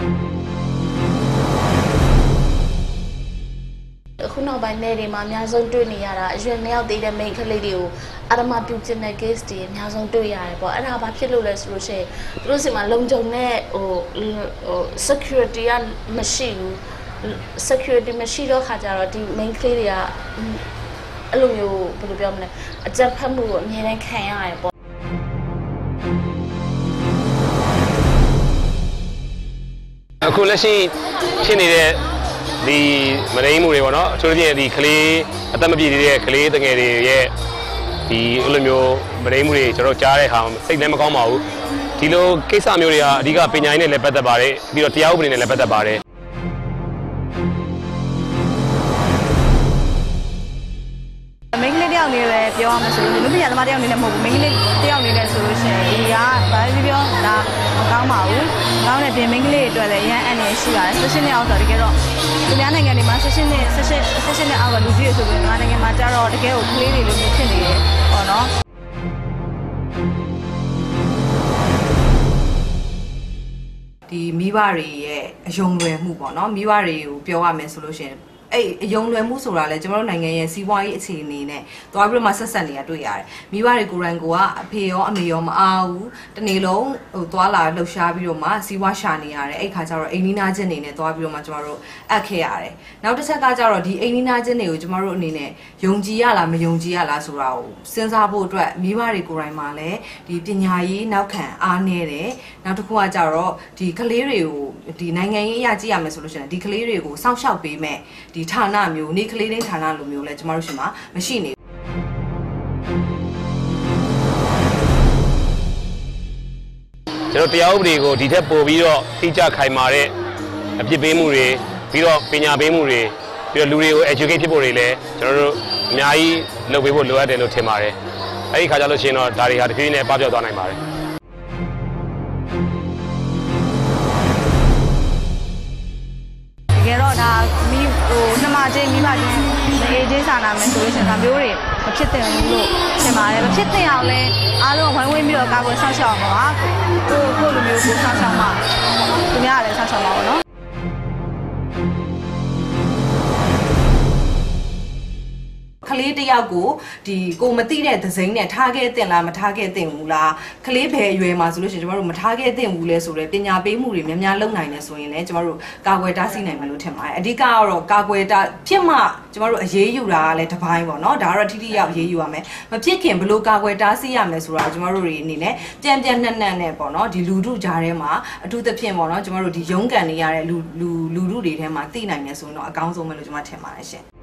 အခုနောက်ပိုင်းနယ်တွေမှာအများဆုံးတွေ့နေရတာအရွယ်နှစ်ယောက်သေးတဲ့ main ကလေးတွေကိုအာရမပြုတ်ကျင်တဲ့ case တွေအများဆုံးတွေ့ရတယ်ပေါ့အဲ့ဒါဘာဖြစ်လို့လဲဆိုလို့ရှိရင်သူတို့စီမှာလုံခြုံတဲ့ဟိုဟို security ကမရှိဘူး security မရှိတော့ခါကြတော့ဒီ main ကလေးတွေကအဲ့လိုမျိုးဘယ်လိုပြောမလဲအကြက်ဖက်မှုကိုအများတိုင်းခံရတယ်ပေါ့ အခုလက်ရှိဖြစ်နေတဲ့ဒီမရင်းမှုတွေပေါ့နော်အထူးသဖြင့်ဒီကလေးအသက်မပြည့်သေးတဲ့ကလေးတငယ်တွေရဲ့ဒီအဲ့လိုမျိုးမရင်းမှုတွေကျွန်တော်ကြားတဲ့ဟာစိတ်လည်းမကောင်းပါဘူးဒီလိုကိစ္စမျိုးတွေကအဓိကပညာရေးနဲ့လည်းပတ်သက်ပါတယ်ပြီးတော့တရားဥပဒေနဲ့လည်းပတ်သက်ပါတယ်မိန်းကလေးတယောက်အနေနဲ့ပြောရမှာဆိုလို့လူပညာသမားတယောက်အနေနဲ့မဟုတ်ဘူးမိန်းကလေးတယောက်အနေနဲ့ဆိုလို့ရှိရင်ဒီကဘာပဲပြောဒါ မကောင်းပါဘူးမကောင်းတဲ့ပြင်မိန်းကလေးတွေအတွက်လည်းရမ်းအန်နေရှိပါတယ်ဆက်ရှင်နဲ့အောက်ဆိုတကယ်တော့ဒီများနိုင်ငံတွေမှာဆက်ရှင်နဲ့ဆက်ရှင်ဆက်ရှင်နဲ့အောက်ကလူကြီးတွေဆိုပြီးမြန်မာနိုင်ငံမှာကြတော့တကယ်ကိုကလေးတွေလိုမျိုးဖြစ်နေတယ်ပေါ့နော်ဒီမိဘတွေရဲ့အယုံလွယ်မှုပေါ့နော်မိဘတွေကိုပြောရမယ်ဆိုလို့ရှိရင် အဲ့အယုံလွယ်မှုဆိုတာလဲကျွန်တော်တို့နိုင်ငံရဲ့စီးပွားရေးအခြေအနေနဲ့သွားပြီးတော့မှဆက်ဆက်နေတာတွေ့ရတယ်မိဘတွေကိုယ်တိုင်ကအဖေရောအမေရောမအားဘူးတနေ့လုံးဟိုသွားလာလှုပ်ရှားပြီးတော့မှစီးပွားရှာနေရတယ်အဲ့ခါကျတော့အိမ်နီးနားချင်းနေနဲ့သွားပြီးတော့မှကျွန်တော်တို့အပ်ခဲ့ရတယ်နောက်တစ်ချက်ကကျတော့ဒီအိမ်နီးနားချင်းတွေကိုကျွန်တော်တို့အနေနဲ့ယုံကြည်ရလားမယုံကြည်ရလားဆိုတာကိုစဉ်းစားဖို့အတွက်မိဘတွေကိုယ်တိုင်မှလည်းဒီပညာရေးနောက်ခံအားနေတယ်နောက်တစ်ခုကကျတော့ဒီကလေးတွေကိုဒီနိုင်ငံရေးအရာကြည့်ရမယ်ဆိုလို့ရှိရင်ဒီကလေးတွေကိုစောင့်ရှောက်ပေးမဲ့ဒီဌာနမျိုးနေကလေးတိုင်းဌာနလိုမျိုးလဲကျမတို့ရှင်မှာမရှိနေကျွန်တော်တရားဥပဒေကိုဒီထက်ပိုပြီးတော့တိကျခိုင်မာတဲ့အပြစ်ပေးမှုတွေပြီးတော့ပညာပေးမှုတွေပြီးတော့လူတွေကို educate ဖြစ်ဖို့တွေလည်းကျွန်တော်တို့အများကြီးလုပ်ပေးဖို့လိုအပ်တယ်လို့ထင်ပါတယ်အဲဒီခါကျလို့ရှိရင်တော့ဒါတွေဟာတစ်ပြေးနဲ့ပပျောက်သွားနိုင်ပါတယ်တကယ်တော့ဒါမိ ဟိုနှမချင်းမိဘချင်းမအေးချင်းစာနာမယ်ဆိုလို့ရှိရင်ဒါမျိုးတွေမဖြစ်သင့်ဘူးလို့ထင်ပါတယ်မဖြစ်သင့်အောင်လဲအားလုံးဝိုင်းဝန်းပြီးတော့ကာကွယ်ဆောက်ရှောက်အောင်ပါကိုကိုလိုမျိုးကိုဆောက်ရှောက်မှာသူများလည်းဆောက်ရှောက်မှာပေါ့နော် ကလေးတစ်ယောက်ကိုဒီကိုမသိတဲ့သစိမ့်နဲ့ထားခဲ့တင်လားမထားခဲ့တင်ဘူးလားကလေးဘယ်အရွယ်မှာဆိုလို့ရှိရင်ကျမတို့မထားခဲ့တင်ဘူးလဲဆိုတော့ပညာပေးမှုတွေများများလုပ်နိုင်တယ်ဆိုရင်လည်းကျမတို့ကာကွယ်တားဆီးနိုင်မယ်လို့ထင်ပါတယ်အဓိကကတော့ကာကွယ်တာဖြစ်မှကျမတို့အရေးယူတာကလည်းတစ်ပိုင်းပေါ့နော်ဒါကတော့ထိထိရောက်အရေးယူရမယ်မဖြစ်ခင်ဘလို့ကာကွယ်တားဆီးရမယ်ဆိုတာကျမတို့တွေအနေနဲ့ပြန်ပြန်နှံ့နှံ့နဲ့ပေါ့နော်ဒီလူထုကြားထဲမှာအထူးသဖြင့်ပေါ့နော်ကျမတို့ဒီရုံးကန်နေရတဲ့လူလူလူထုတွေထဲမှာသိနိုင်တယ်ဆိုရင်တော့အကောင်းဆုံးပဲလို့ကျမထင်ပါတယ်ရှင်